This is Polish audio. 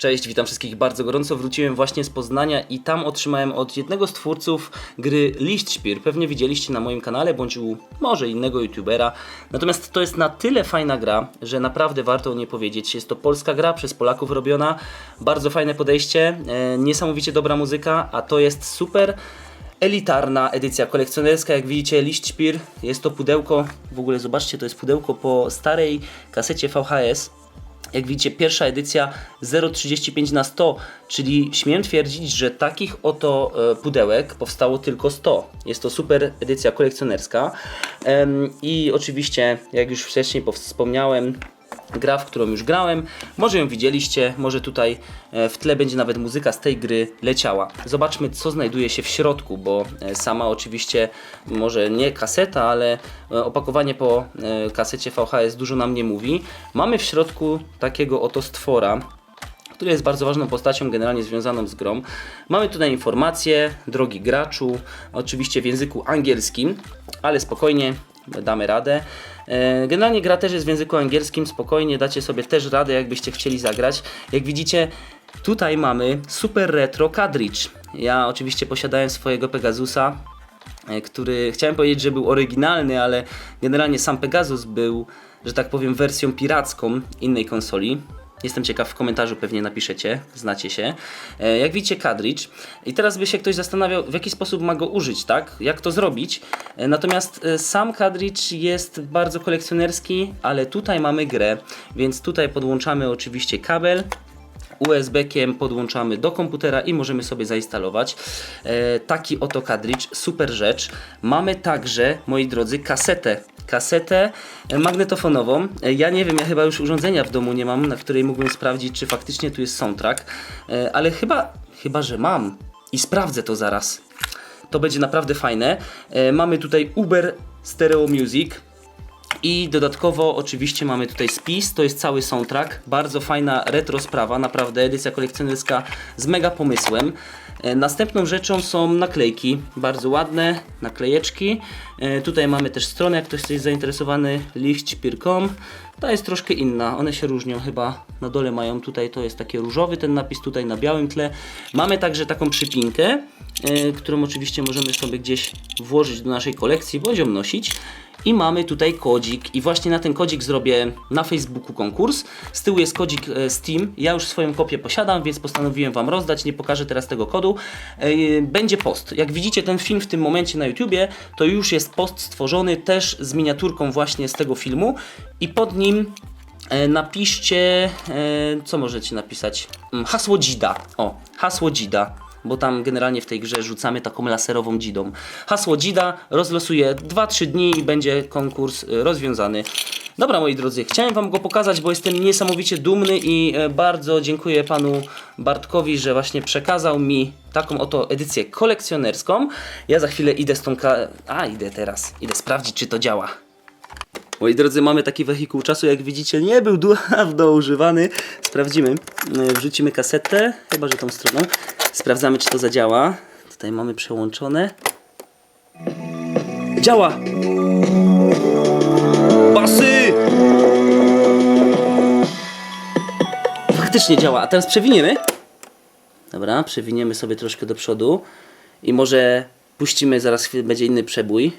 Cześć, witam wszystkich bardzo gorąco. Wróciłem właśnie z Poznania i tam otrzymałem od jednego z twórców gry Lichtspiel. Pewnie widzieliście na moim kanale, bądź u może innego youtubera. Natomiast to jest na tyle fajna gra, że naprawdę warto o niej powiedzieć. Jest to polska gra, przez Polaków robiona. Bardzo fajne podejście, e, niesamowicie dobra muzyka, a to jest super elitarna edycja kolekcjonerska. Jak widzicie, Lichtspiel jest to pudełko, w ogóle zobaczcie, to jest pudełko po starej kasecie VHS. Jak widzicie, pierwsza edycja 0,35 na 100, czyli śmiem twierdzić, że takich oto e, pudełek powstało tylko 100. Jest to super edycja kolekcjonerska. I oczywiście, jak już wcześniej wspomniałem, gra, w którą już grałem. Może ją widzieliście, może tutaj e, w tle będzie nawet muzyka z tej gry leciała. Zobaczmy, co znajduje się w środku, bo e, sama oczywiście, może nie kaseta, ale e, opakowanie po kasecie VHS dużo nam nie mówi. Mamy w środku takiego oto stwora, który jest bardzo ważną postacią generalnie związaną z grą. Mamy tutaj informacje, drogi graczu, oczywiście w języku angielskim, ale spokojnie, damy radę. E, Generalnie gra też jest w języku angielskim, spokojnie dacie sobie też radę, jakbyście chcieli zagrać. Jak widzicie, tutaj mamy super retro cartridge. Ja oczywiście posiadałem swojego Pegasusa, e, który chciałem powiedzieć, że był oryginalny, ale generalnie sam Pegasus był, że tak powiem, wersją piracką innej konsoli. Jestem ciekaw, w komentarzu pewnie napiszecie, znacie się. E, Jak widzicie, cartridge. I teraz by się ktoś zastanawiał, w jaki sposób ma go użyć, tak? Jak to zrobić? E, Natomiast e, sam cartridge jest bardzo kolekcjonerski, ale tutaj mamy grę, więc tutaj podłączamy oczywiście kabel. USB-kiem podłączamy do komputera i możemy sobie zainstalować e, taki oto cartridge, super rzecz. Mamy także, moi drodzy, kasetę. Kasetę magnetofonową. E, Ja nie wiem, ja chyba już urządzenia w domu nie mam, na której mógłbym sprawdzić, czy faktycznie tu jest soundtrack, e, ale chyba, chyba, że mam i sprawdzę to zaraz. To będzie naprawdę fajne. Mamy tutaj Uber Stereo Music. I dodatkowo oczywiście mamy tutaj spis, to jest cały soundtrack, bardzo fajna retro sprawa, naprawdę edycja kolekcjonerska z mega pomysłem. E, Następną rzeczą są naklejki, bardzo ładne naklejeczki. E, Tutaj mamy też stronę, jak ktoś jest zainteresowany, lichtspiel.com. Ta jest troszkę inna, one się różnią chyba. Na dole mają tutaj, to jest taki różowy ten napis, tutaj na białym tle. Mamy także taką przypinkę, e, którą oczywiście możemy sobie gdzieś włożyć do naszej kolekcji, bądź ją nosić. I mamy tutaj kodzik i właśnie na ten kodzik zrobię na Facebooku konkurs. Z tyłu jest kodzik e, Steam. Ja już swoją kopię posiadam, więc postanowiłem Wam rozdać. Nie pokażę teraz tego kodu. E, Będzie post. Jak widzicie ten film w tym momencie na YouTubie, to już jest post stworzony też z miniaturką właśnie z tego filmu i pod nim E, napiszcie, co możecie napisać? Mm, Hasło dzida. O, hasło dzida. Bo tam generalnie w tej grze rzucamy taką laserową dzidą. Hasło dzida rozlosuję 2-3 dni i będzie konkurs e, rozwiązany. Dobra moi drodzy, chciałem wam go pokazać, bo jestem niesamowicie dumny i e, bardzo dziękuję panu Bartkowi, że właśnie przekazał mi taką oto edycję kolekcjonerską. Ja za chwilę idę z tą ka... A, idę teraz. Idę sprawdzić, czy to działa. Moi drodzy, mamy taki wehikuł czasu, jak widzicie, nie był dawno używany. Sprawdzimy. Yy, Wrzucimy kasetę, chyba że tą stroną. Sprawdzamy, czy to zadziała. Tutaj mamy przełączone. Działa! Basy! Faktycznie działa. A teraz przewiniemy. Dobra, przewiniemy sobie troszkę do przodu. I może puścimy, zaraz chwilę będzie inny przebój.